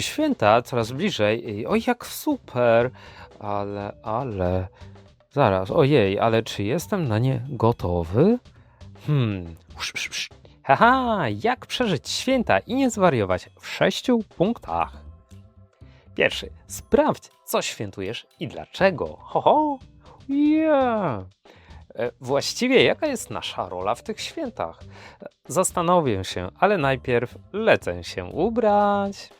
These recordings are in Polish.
Święta coraz bliżej. I- Oj, jak super! Ale, ale. Zaraz, ojej, ale czy jestem na nie gotowy? Hmm. Haha, jak przeżyć święta i nie zwariować w sześciu punktach. Pierwszy, sprawdź, co świętujesz i dlaczego. Ho, ho. Yeah. E, Właściwie jaka jest nasza rola w tych świętach? Zastanowię się, ale najpierw lecę się ubrać.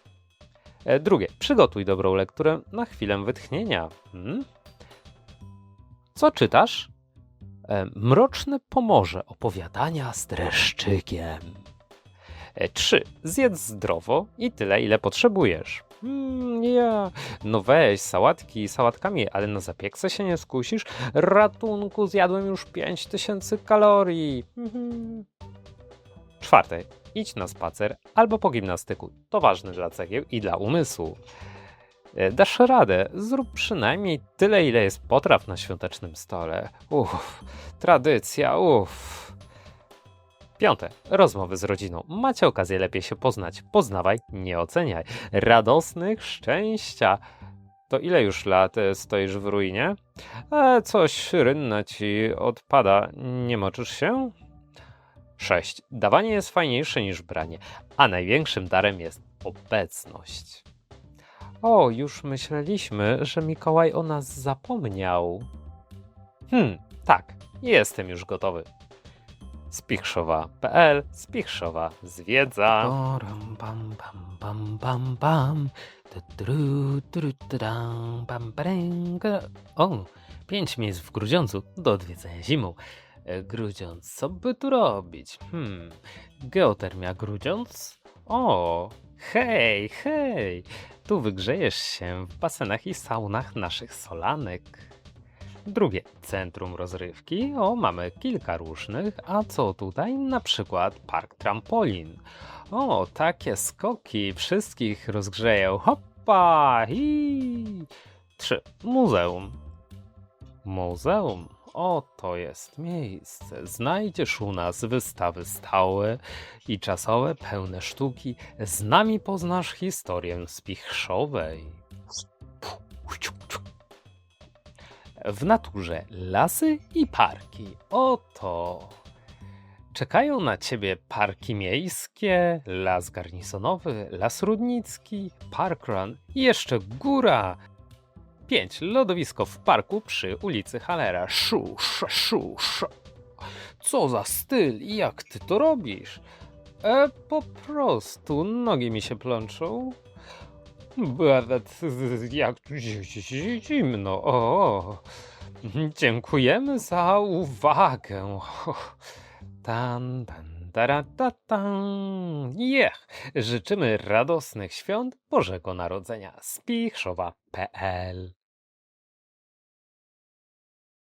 E, Drugie, przygotuj dobrą lekturę na chwilę wytchnienia. Hmm? Co czytasz? E, Mroczne pomorze opowiadania z dreszczykiem. E, Trzy, zjedz zdrowo i tyle, ile potrzebujesz. Mm, ja. No weź, sałatki sałatkami, ale na zapiekse się nie skusisz? Ratunku, zjadłem już 5000 kalorii. Mhm. Czwarte, idź na spacer albo po gimnastyku. To ważne dla cegieł i dla umysłu. E, Dasz radę, zrób przynajmniej tyle, ile jest potraw na świątecznym stole. Uff, tradycja, uff. Piąte, rozmowy z rodziną. Macie okazję lepiej się poznać. Poznawaj, nie oceniaj. Radosnych szczęścia. To ile już lat e, stoisz w ruinie? E, coś rynne ci odpada. Nie moczysz się? 6. Dawanie jest fajniejsze niż branie, a największym darem jest obecność. O, już myśleliśmy, że Mikołaj o nas zapomniał. Hmm, tak, jestem już gotowy. Spichrzowa.pl, Spichrzowa zwiedza. O, pięć miejsc w Grudziądzu do odwiedzenia zimą. E, Grudziądz, co by tu robić? Hmm, geotermia Grudziądz? O, hej, hej, tu wygrzejesz się w basenach i saunach naszych solanek. Drugie, centrum rozrywki. O, mamy kilka różnych. A co tutaj? Na przykład park trampolin. O, takie skoki wszystkich rozgrzeją. Hoppa! Hi! Trzy, muzeum. Muzeum. O, to jest miejsce. Znajdziesz u nas wystawy stałe i czasowe, pełne sztuki. Z nami poznasz historię spichrzowej. W naturze lasy i parki. Oto. Czekają na ciebie parki miejskie, las garnisonowy, las rudnicki, parkrun i jeszcze góra. 5. Lodowisko w parku przy ulicy Halera. Szu, sz. Co za styl i jak ty to robisz? E, po prostu nogi mi się plączą. Jak tu zi- zi- zi- zimno. O, dziękujemy za uwagę. Tan, tan, tara, ta, tan. Jech! Życzymy radosnych świąt Bożego Narodzenia. Spichrzowa.pl